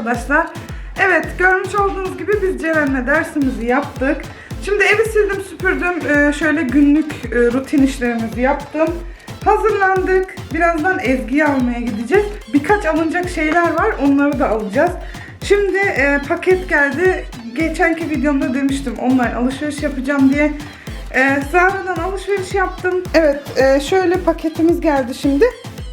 arkadaşlar. Evet görmüş olduğunuz gibi biz Ceren'le dersimizi yaptık. Şimdi evi sildim süpürdüm. Ee, şöyle günlük e, rutin işlerimizi yaptım. Hazırlandık. Birazdan Ezgi'yi almaya gideceğiz. Birkaç alınacak şeyler var. Onları da alacağız. Şimdi e, paket geldi. Geçenki videomda demiştim online alışveriş yapacağım diye. E, Zara'dan alışveriş yaptım. Evet e, şöyle paketimiz geldi şimdi.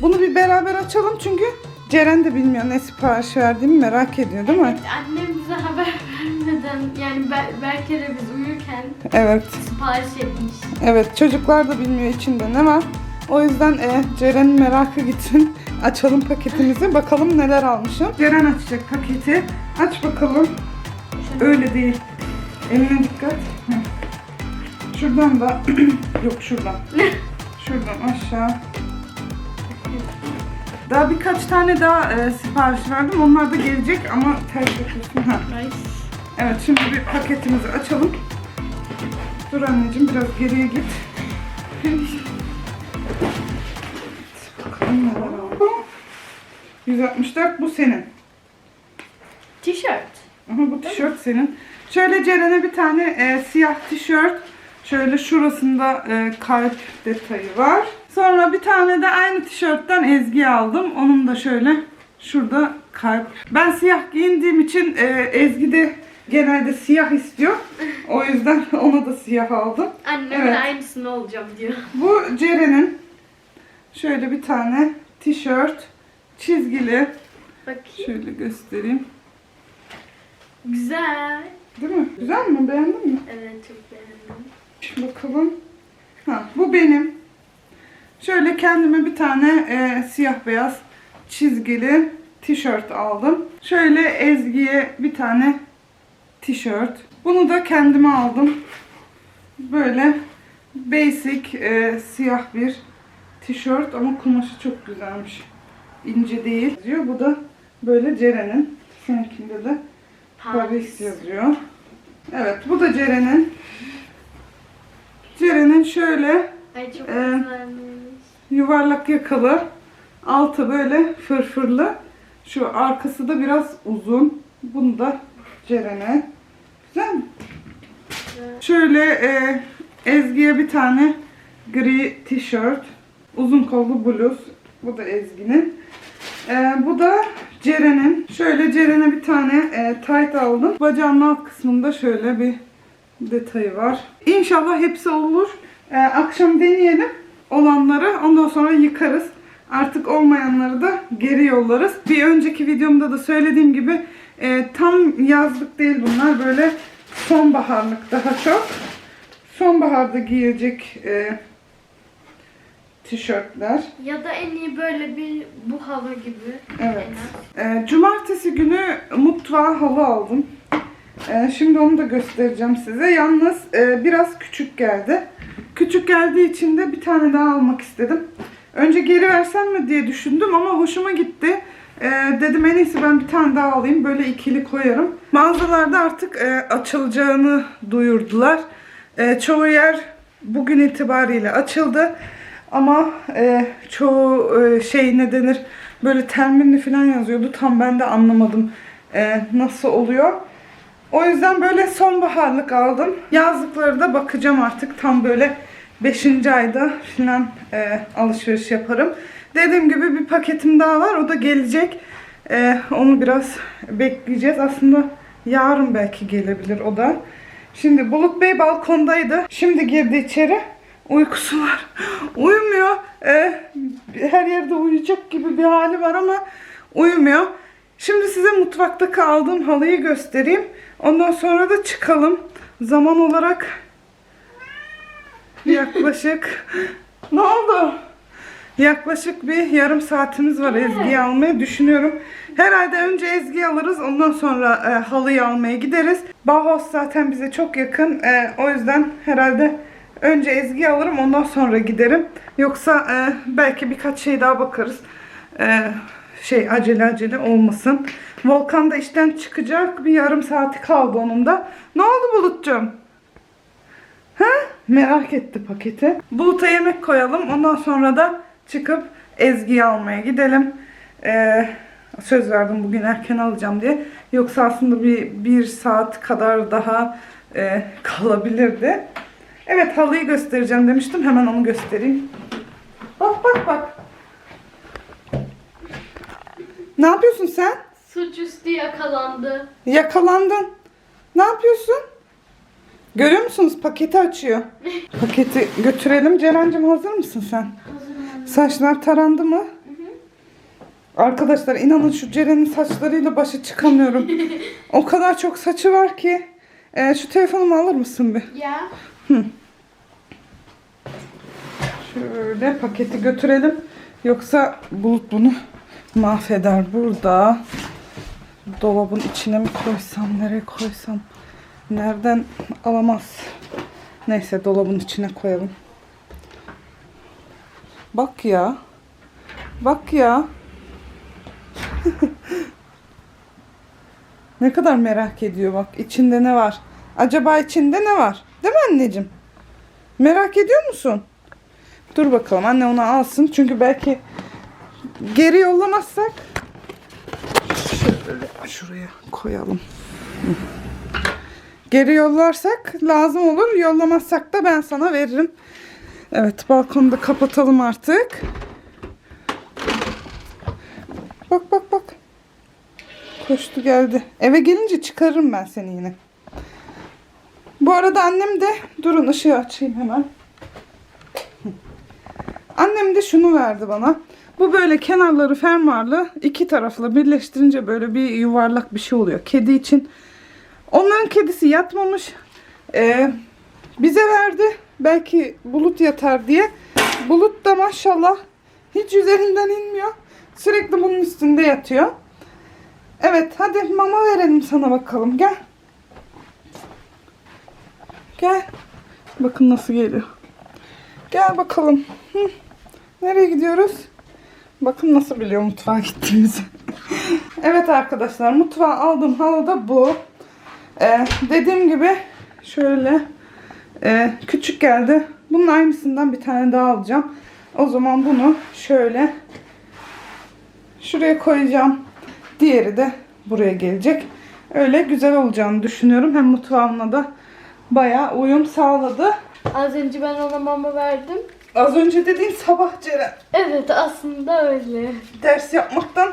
Bunu bir beraber açalım çünkü Ceren de bilmiyor ne sipariş verdiğimi merak ediyor değil mi? Annem bize haber vermeden yani Ber- Berke de biz uyurken Evet. sipariş etmiş. Evet çocuklar da bilmiyor içinde ne var. O yüzden e, Ceren'in merakı gitsin. Açalım paketimizi bakalım neler almışım. Ceren açacak paketi. Aç bakalım. Öyle değil. Eline dikkat. Şuradan da yok şuradan. Şuradan aşağı. Daha birkaç tane daha e, sipariş verdim. Onlar da gelecek ama ters yapıyorsun. Ha. Evet şimdi bir paketimizi açalım. Dur anneciğim biraz geriye git. Bakalım neler aldım. 164 bu senin. Tişört. Aha, bu tişört senin. Şöyle Ceren'e bir tane e, siyah tişört. Şöyle şurasında e, kalp detayı var. Sonra bir tane de aynı tişörtten Ezgi'ye aldım. Onun da şöyle şurada kalp. Ben siyah giyindiğim için e, Ezgi de genelde siyah istiyor. O yüzden ona da siyah aldım. Annem Evet. de aynısını olacağım diyor. Bu Ceren'in şöyle bir tane tişört çizgili. Bakayım. Şöyle göstereyim. Güzel. Değil mi? Güzel mi? Beğendin mi? Evet çok beğendim. Bakalım. Ha, bu benim. Şöyle kendime bir tane e, siyah beyaz çizgili tişört aldım. Şöyle Ezgi'ye bir tane tişört. Bunu da kendime aldım. Böyle basic e, siyah bir tişört ama kumaşı çok güzelmiş. İnce değil. Diyor. Bu da böyle Ceren'in. Seninkinde de Paris yazıyor. Evet bu da Ceren'in. Ceren'in şöyle Ay çok Ee, yuvarlak yakalı. Altı böyle fırfırlı. Şu arkası da biraz uzun. Bunu da Ceren'e. Güzel mi? Güzel. Şöyle e, Ezgi'ye bir tane gri tişört. Uzun kollu bluz. Bu da Ezgi'nin. E, bu da Ceren'in. Şöyle Ceren'e bir tane e, tight aldım. Bacağının alt kısmında şöyle bir detayı var. İnşallah hepsi olur. E, akşam deneyelim olanları. Ondan sonra yıkarız. Artık olmayanları da geri yollarız. Bir önceki videomda da söylediğim gibi e, tam yazlık değil bunlar. Böyle sonbaharlık daha çok. Sonbaharda giyilecek e, tişörtler. Ya da en iyi böyle bir bu hava gibi. Evet. E, cumartesi günü mutfağa halı aldım. E, şimdi onu da göstereceğim size. Yalnız e, biraz küçük geldi. Küçük geldiği için de bir tane daha almak istedim. Önce geri versem mi diye düşündüm ama hoşuma gitti. E, dedim en iyisi ben bir tane daha alayım. Böyle ikili koyarım. Mağazalarda artık e, açılacağını duyurdular. E, çoğu yer bugün itibariyle açıldı. Ama e, çoğu e, şey ne denir böyle terminli falan yazıyordu. Tam ben de anlamadım e, nasıl oluyor. O yüzden böyle sonbaharlık aldım. Yazlıkları da bakacağım artık tam böyle 5. ayda falan e, alışveriş yaparım. Dediğim gibi bir paketim daha var. O da gelecek. E, onu biraz bekleyeceğiz. Aslında yarın belki gelebilir o da. Şimdi Bulut Bey balkondaydı. Şimdi girdi içeri. Uykusu var. Uyumuyor. E, her yerde uyuyacak gibi bir hali var ama uyumuyor. Şimdi size mutfaktaki aldığım halıyı göstereyim. Ondan sonra da çıkalım. Zaman olarak yaklaşık ne oldu? Yaklaşık bir yarım saatimiz var Ezgi'yi almaya düşünüyorum. Herhalde önce Ezgi'yi alırız ondan sonra e, halıyı almaya gideriz. Bauhaus zaten bize çok yakın. E, o yüzden herhalde önce Ezgi'yi alırım ondan sonra giderim. Yoksa e, belki birkaç şey daha bakarız. E, şey acele acele olmasın. Volkan da işten çıkacak. Bir yarım saati kaldı onun da. Ne oldu Bulut'cum? Ha? Merak etti paketi. Bulut'a yemek koyalım. Ondan sonra da çıkıp Ezgi'yi almaya gidelim. Ee, Söz verdim bugün erken alacağım diye. Yoksa aslında bir, bir saat kadar daha e, kalabilirdi. Evet halıyı göstereceğim demiştim. Hemen onu göstereyim. Bak bak bak. Ne yapıyorsun sen? Suçüstü yakalandı. Yakalandın. Ne yapıyorsun? Görüyor musunuz? Paketi açıyor. Paketi götürelim. Ceren'cim hazır mısın sen? Hazırım. Saçlar tarandı mı? Arkadaşlar inanın şu Ceren'in saçlarıyla başa çıkamıyorum. o kadar çok saçı var ki. Ee, şu telefonumu alır mısın bir? Ya. Şöyle paketi götürelim. Yoksa Bulut bunu mahveder. Burada dolabın içine mi koysam, nereye koysam? Nereden alamaz. Neyse dolabın içine koyalım. Bak ya. Bak ya. ne kadar merak ediyor bak. İçinde ne var? Acaba içinde ne var? Değil mi anneciğim? Merak ediyor musun? Dur bakalım anne onu alsın. Çünkü belki geri yollamazsak şöyle şuraya koyalım. Geri yollarsak lazım olur. Yollamazsak da ben sana veririm. Evet balkonu da kapatalım artık. Bak bak bak. Koştu geldi. Eve gelince çıkarırım ben seni yine. Bu arada annem de durun ışığı açayım hemen. Annem de şunu verdi bana. Bu böyle kenarları fermuarlı iki taraflı birleştirince böyle bir yuvarlak bir şey oluyor. Kedi için. Onların kedisi yatmamış. Ee, bize verdi. Belki bulut yatar diye. Bulut da maşallah hiç üzerinden inmiyor. Sürekli bunun üstünde yatıyor. Evet hadi mama verelim sana bakalım. Gel. Gel. Bakın nasıl geliyor. Gel bakalım. Hı. Nereye gidiyoruz? Bakın nasıl biliyor mutfağa gittiğimizi. evet arkadaşlar mutfağa aldığım halı da bu. Ee, dediğim gibi şöyle e, küçük geldi. Bunun aynısından bir tane daha alacağım. O zaman bunu şöyle şuraya koyacağım. Diğeri de buraya gelecek. Öyle güzel olacağını düşünüyorum. Hem mutfağımla da bayağı uyum sağladı. Az önce ben ona mama verdim. Az önce dediğin sabah Ceren. Evet aslında öyle. ders yapmaktan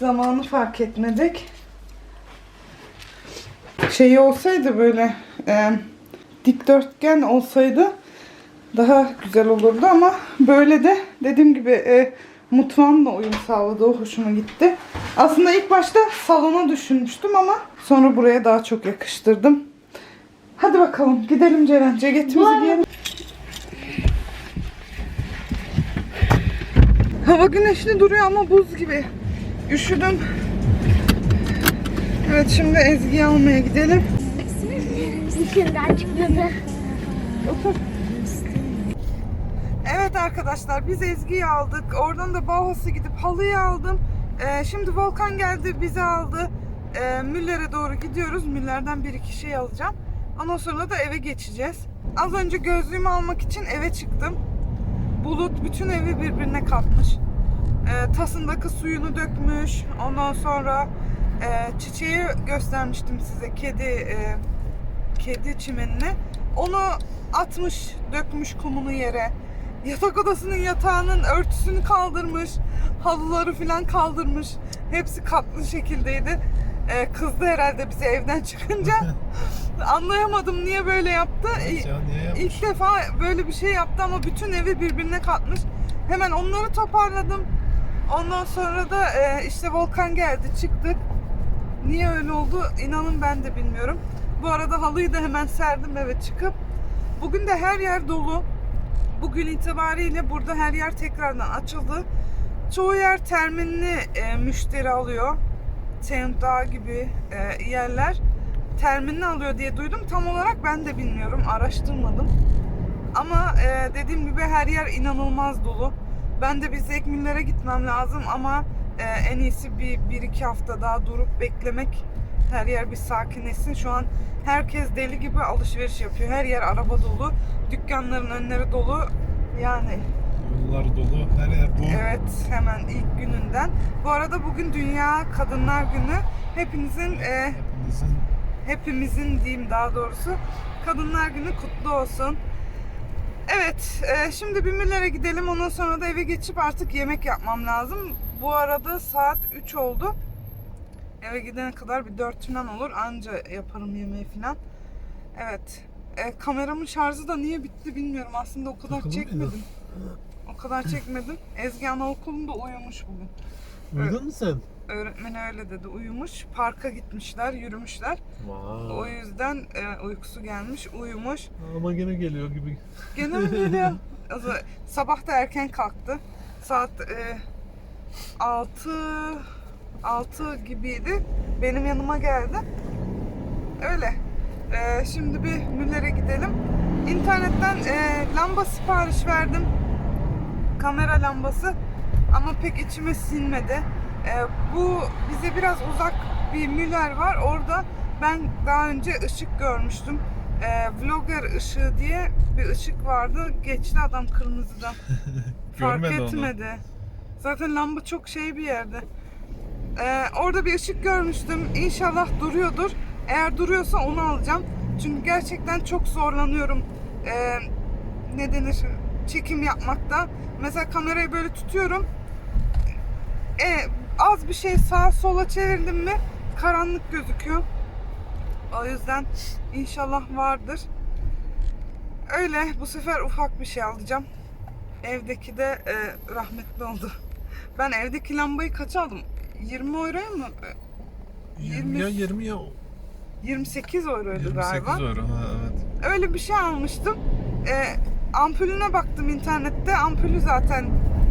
zamanı fark etmedik. Şey olsaydı böyle e, dikdörtgen olsaydı daha güzel olurdu ama böyle de dediğim gibi e, mutfağımla uyum sağladı. O hoşuma gitti. Aslında ilk başta salona düşünmüştüm ama sonra buraya daha çok yakıştırdım. Hadi bakalım gidelim Ceren. Ceketimizi giyelim. Hava güneşli duruyor ama buz gibi. Üşüdüm. Evet şimdi Ezgi'yi almaya gidelim. Dışarıdan çıkmadı. Otur. Evet arkadaşlar biz Ezgi'yi aldık. Oradan da Bauhaus'a gidip halıyı aldım. Ee, şimdi Volkan geldi bizi aldı. Ee, Müller'e doğru gidiyoruz. Müller'den bir iki şey alacağım. Ondan sonra da eve geçeceğiz. Az önce gözlüğümü almak için eve çıktım. Bulut bütün evi birbirine katmış. Ee, tasındaki suyunu dökmüş. Ondan sonra e, çiçeği göstermiştim size. Kedi e, kedi çimenine. Onu atmış, dökmüş kumunu yere. Yatak odasının yatağının örtüsünü kaldırmış. Halıları falan kaldırmış. Hepsi katlı şekildeydi. Ee, kızdı herhalde bize evden çıkınca. Anlayamadım niye böyle yaptı. Ya niye İlk defa böyle bir şey yaptı ama bütün evi birbirine katmış. Hemen onları toparladım. Ondan sonra da e, işte Volkan geldi çıktık. Niye öyle oldu inanın ben de bilmiyorum. Bu arada halıyı da hemen serdim eve çıkıp. Bugün de her yer dolu. Bugün itibariyle burada her yer tekrardan açıldı. Çoğu yer terminli e, müşteri alıyor. Teamdağ gibi e, yerler terminli alıyor diye duydum. Tam olarak ben de bilmiyorum. Araştırmadım. Ama e, dediğim gibi her yer inanılmaz dolu. Ben de bir Zekmiller'e gitmem lazım ama e, en iyisi bir, bir iki hafta daha durup beklemek. Her yer bir sakinleşsin. Şu an herkes deli gibi alışveriş yapıyor. Her yer araba dolu. Dükkanların önleri dolu. Yani Yollar dolu, her yer dolu. evet Evet hemen ilk gününden. Bu arada bugün Dünya Kadınlar Günü. Hepinizin e, Hepinizin hepimizin diyeyim daha doğrusu Kadınlar Günü kutlu olsun. Evet, e, şimdi bir Müller'e gidelim. Ondan sonra da eve geçip artık yemek yapmam lazım. Bu arada saat 3 oldu. Eve gidene kadar bir 4 falan olur. Anca yaparım yemeği falan. Evet. E, kameramın şarjı da niye bitti bilmiyorum. Aslında o kadar mıydı? çekmedim. O kadar çekmedim. Ezgi Anaokulu'nda uyumuş bugün. Uyudun mu sen? Öğretmen öyle dedi. Uyumuş. Parka gitmişler, yürümüşler. O Vay. yüzden e, uykusu gelmiş, uyumuş. Ama gene geliyor gibi. Gene mi geliyor? O zaman Sabah da erken kalktı. Saat e, 6 6 gibiydi. Benim yanıma geldi. Öyle. E, şimdi bir Müller'e gidelim. İnternetten e, lamba sipariş verdim. Kamera lambası. Ama pek içime sinmedi. E, bu bize biraz uzak bir Müller var. Orada ben daha önce ışık görmüştüm. E, vlogger ışığı diye bir ışık vardı. Geçti adam kırmızıdan. Fark Görmedi onu. etmedi. Zaten lamba çok şey bir yerde. Ee, orada bir ışık görmüştüm. İnşallah duruyordur. Eğer duruyorsa onu alacağım. Çünkü gerçekten çok zorlanıyorum. Ee, ne denir? Çekim yapmakta. Mesela kamerayı böyle tutuyorum. Ee, az bir şey sağa sola çevirdim mi karanlık gözüküyor. O yüzden inşallah vardır. Öyle bu sefer ufak bir şey alacağım. Evdeki de e, rahmetli oldu. Ben evdeki lambayı kaç aldım? 20 euroya mı? E, 20 ya 20 ya 28 euroydu 28 galiba. euro. Ha, evet. Öyle bir şey almıştım. E, ampulüne baktım internette. Ampulü zaten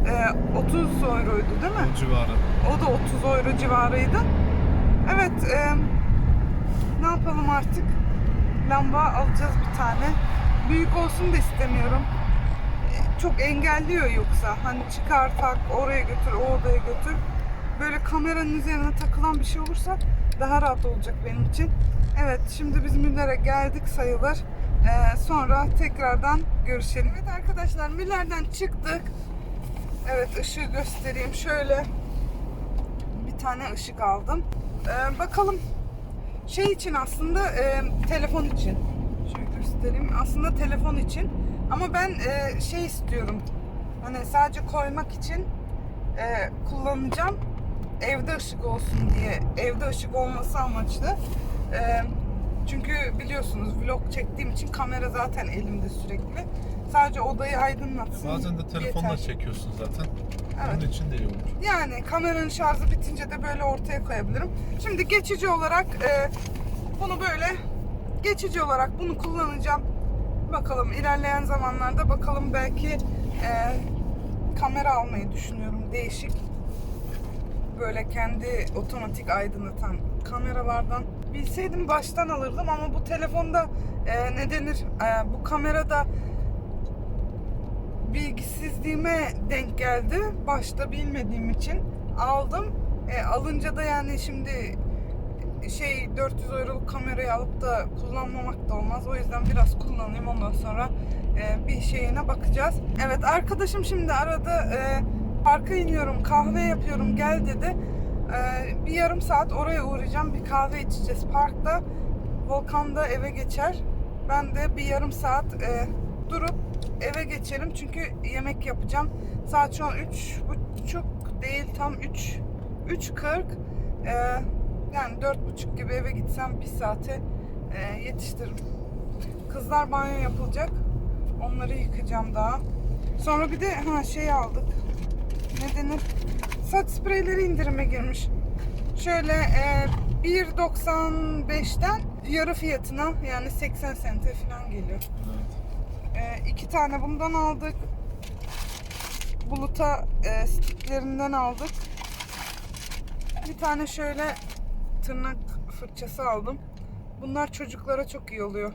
e, 30 euroydu değil mi? O civarı. O da 30 euro civarıydı. Evet, e, ne yapalım artık? Lamba alacağız bir tane. Büyük olsun da istemiyorum. E, Çok engelliyor yoksa. Hani çıkar tak, oraya götür, o odaya götür. Böyle kameranın üzerine takılan bir şey olursa daha rahat olacak benim için. Evet, şimdi biz Müller'e geldik sayılır. E, sonra tekrardan görüşelim. Evet arkadaşlar, Müller'den çıktık. Evet, ışığı göstereyim. Şöyle bir tane ışık aldım. Ee, bakalım şey için aslında e, telefon için. Şöyle göstereyim. Aslında telefon için. Ama ben e, şey istiyorum. Hani sadece koymak için e, kullanacağım. Evde ışık olsun diye. Evde ışık olması amaçlı. E, çünkü biliyorsunuz vlog çektiğim için kamera zaten elimde sürekli. Sadece odayı aydınlatsın. Bazen de telefonla yeter. çekiyorsun zaten. Evet. Onun için de iyi olur. Yani kameranın şarjı bitince de böyle ortaya koyabilirim. Şimdi geçici olarak e, bunu böyle geçici olarak bunu kullanacağım. Bakalım ilerleyen zamanlarda bakalım belki e, kamera almayı düşünüyorum değişik. Böyle kendi otomatik aydınlatan kameralardan. Bilseydim baştan alırdım ama bu telefonda e, ne denir e, bu kamerada bilgisizliğime denk geldi. Başta bilmediğim için aldım. E, alınca da yani şimdi şey 400 euroluk kamerayı alıp da kullanmamak da olmaz. O yüzden biraz kullanayım ondan sonra e, bir şeyine bakacağız. Evet arkadaşım şimdi aradı. E, parka iniyorum kahve yapıyorum gel dedi. E, bir yarım saat oraya uğrayacağım. Bir kahve içeceğiz parkta. Volkan da eve geçer. Ben de bir yarım saat e, durup eve geçelim çünkü yemek yapacağım. Saat şu an üç buçuk değil tam 3 3.40 ee, yani dört buçuk gibi eve gitsem bir saate e, yetiştiririm. Kızlar banyo yapılacak. Onları yıkayacağım daha. Sonra bir de ha şey aldık. Ne denir? Saç spreyleri indirime girmiş. Şöyle e, 1.95'ten yarı fiyatına yani 80 sente falan geliyor. Evet. Ee, iki tane bundan aldık. Buluta e, stiklerinden aldık. Bir tane şöyle tırnak fırçası aldım. Bunlar çocuklara çok iyi oluyor.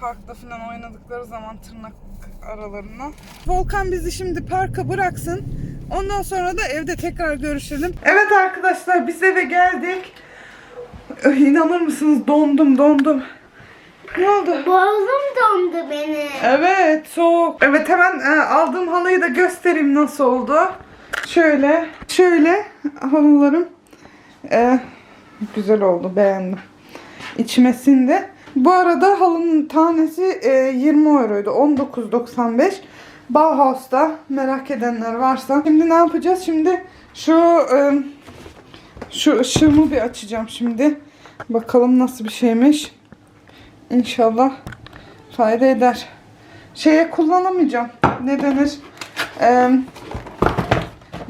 Parkta falan oynadıkları zaman tırnak aralarına. Volkan bizi şimdi parka bıraksın. Ondan sonra da evde tekrar görüşelim. Evet arkadaşlar biz eve geldik. Öh, İnanır mısınız dondum dondum. Ne oldu? Boğazım dondu benim. Evet soğuk. Evet hemen e, aldığım halıyı da göstereyim nasıl oldu. Şöyle, şöyle halılarım e, güzel oldu, beğendim. İçime sindi. Bu arada halının tanesi e, 20 euroydu. 19.95. Bauhaus'ta merak edenler varsa. Şimdi ne yapacağız? Şimdi şu e, şu ışığımı bir açacağım şimdi. Bakalım nasıl bir şeymiş. İnşallah fayda eder. Şeye kullanamayacağım. Ne denir? Eee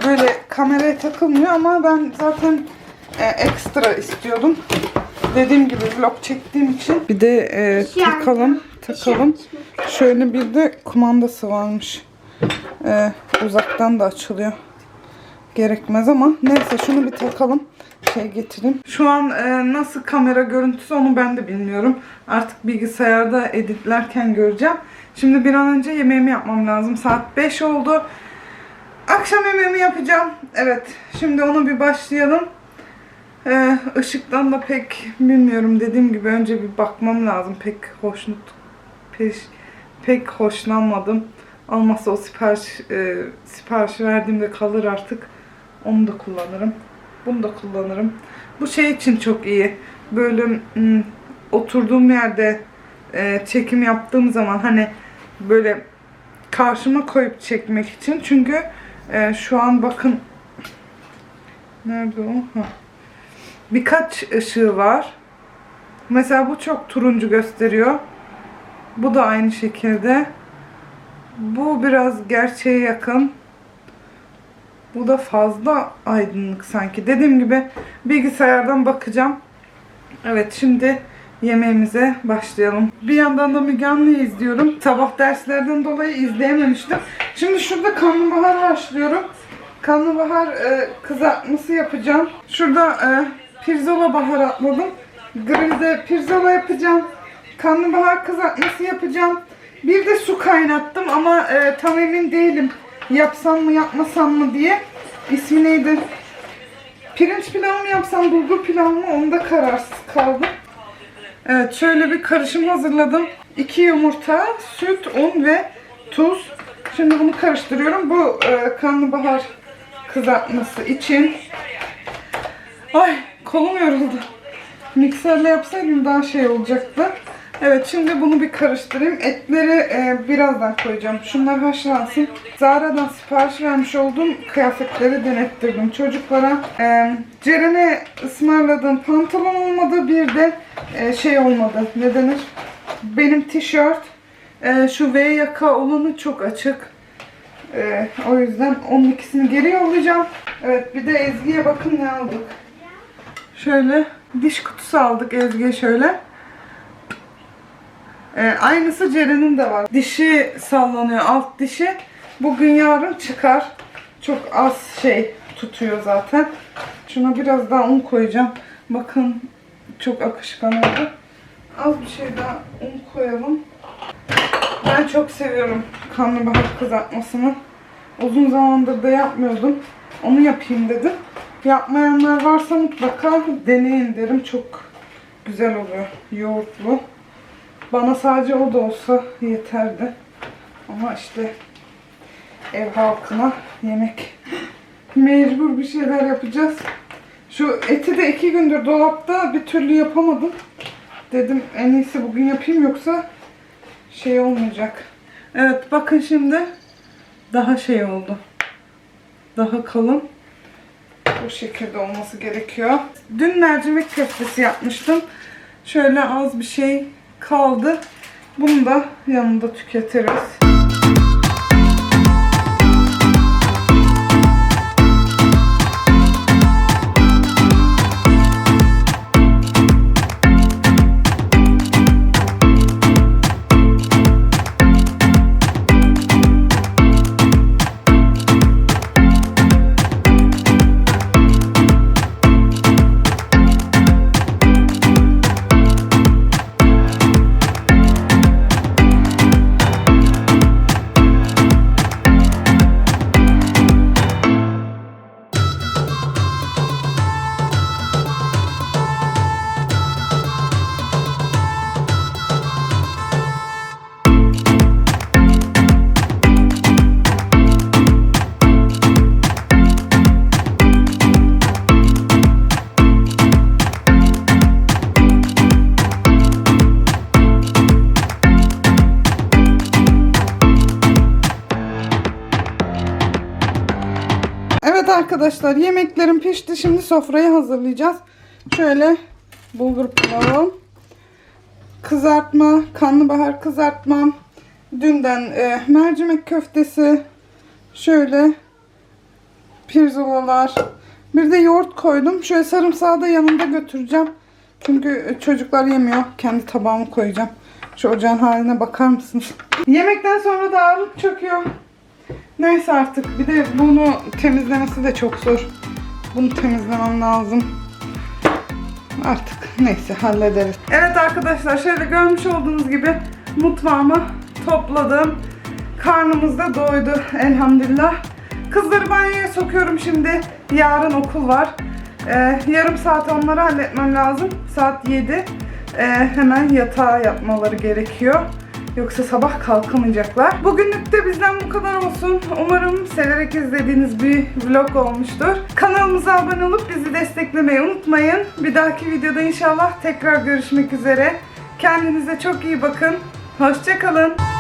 böyle kameraya takılmıyor ama ben zaten e, ekstra istiyordum. Dediğim gibi vlog çektiğim için. Bir de e, takalım, takalım. Şöyle bir de kumandası varmış. E, uzaktan da açılıyor. Gerekmez ama neyse şunu bir takalım. Şey getireyim. Şu an e, nasıl kamera görüntüsü onu ben de bilmiyorum. Artık bilgisayarda editlerken göreceğim. Şimdi bir an önce yemeğimi yapmam lazım. Saat 5 oldu. Akşam yemeğimi yapacağım. Evet. Şimdi onu bir başlayalım. Ee, ışıktan da pek bilmiyorum. Dediğim gibi önce bir bakmam lazım. Pek hoşnut pek, pek hoşlanmadım. Olmazsa o sipariş e, siparişi verdiğimde kalır artık. Onu da kullanırım. Bunu da kullanırım. Bu şey için çok iyi. Böyle mm, oturduğum yerde e, çekim yaptığım zaman hani böyle karşıma koyup çekmek için. Çünkü e, şu an bakın nerede o? Ha. Birkaç ışığı var. Mesela bu çok turuncu gösteriyor. Bu da aynı şekilde. Bu biraz gerçeğe yakın. Bu da fazla aydınlık sanki. Dediğim gibi bilgisayardan bakacağım. Evet şimdi yemeğimize başlayalım. Bir yandan da Müge izliyorum. Sabah derslerden dolayı izleyememiştim. Şimdi şurada karnabahar haşlıyorum. Karnabahar e, kızartması yapacağım. Şurada e, pirzola baharatladım. Grillde pirzola yapacağım. Karnabahar kızartması yapacağım. Bir de su kaynattım ama e, tam emin değilim. Yapsam mı yapmasam mı diye. İsmi neydi? Pirinç pilavı mı yapsam, bulgur pilavı mı onda kararsız kaldım. Evet şöyle bir karışım hazırladım. 2 yumurta, süt, un ve tuz. Şimdi bunu karıştırıyorum. Bu e, karnabahar kızartması için. Ay kolum yoruldu. Mikserle yapsaydım daha şey olacaktı. Evet şimdi bunu bir karıştırayım. Etleri e, birazdan koyacağım. Şunlar haşlansın. Zara'dan sipariş vermiş olduğum kıyafetleri denettirdim çocuklara. E, Ceren'e ısmarladığım pantolon olmadı. Bir de e, şey olmadı. Ne denir? Benim tişört. E, şu V yaka olanı çok açık. E, o yüzden onun ikisini geri yollayacağım. Evet bir de Ezgi'ye bakın ne aldık. Şöyle diş kutusu aldık Ezgi'ye şöyle. Ee, aynısı Ceren'in de var. Dişi sallanıyor alt dişi. Bugün yarın çıkar. Çok az şey tutuyor zaten. Şuna biraz daha un koyacağım. Bakın çok akışkan oldu. Az bir şey daha un koyalım. Ben çok seviyorum karnabahar kızartmasını. Uzun zamandır da yapmıyordum. Onu yapayım dedim. Yapmayanlar varsa mutlaka deneyin derim. Çok güzel oluyor. Yoğurtlu. Bana sadece o da olsa yeterdi. Ama işte ev halkına yemek mecbur bir şeyler yapacağız. Şu eti de iki gündür dolapta bir türlü yapamadım. Dedim en iyisi bugün yapayım yoksa şey olmayacak. Evet bakın şimdi daha şey oldu. Daha kalın. Bu şekilde olması gerekiyor. Dün mercimek köftesi yapmıştım. Şöyle az bir şey kaldı. Bunu da yanında tüketiriz. Arkadaşlar yemeklerim pişti. Şimdi sofrayı hazırlayacağız. Şöyle bulgur pilavı, kızartma, karnabahar kızartmam, dünden e, mercimek köftesi, şöyle pirzolalar, bir de yoğurt koydum. Şöyle sarımsağı da yanında götüreceğim. Çünkü çocuklar yemiyor. Kendi tabağımı koyacağım. Şu ocağın haline bakar mısınız? Yemekten sonra da ağırlık çöküyor. Neyse artık. Bir de bunu temizlemesi de çok zor. Bunu temizlemem lazım. Artık neyse hallederiz. Evet arkadaşlar şöyle görmüş olduğunuz gibi mutfağımı topladım. Karnımız da doydu elhamdülillah. Kızları banyoya sokuyorum şimdi. Yarın okul var. Ee, yarım saat onları halletmem lazım. Saat 7. Ee, hemen yatağa yapmaları gerekiyor. Yoksa sabah kalkamayacaklar. Bugünlük de bizden bu kadar olsun. Umarım severek izlediğiniz bir vlog olmuştur. Kanalımıza abone olup bizi desteklemeyi unutmayın. Bir dahaki videoda inşallah tekrar görüşmek üzere. Kendinize çok iyi bakın. Hoşçakalın.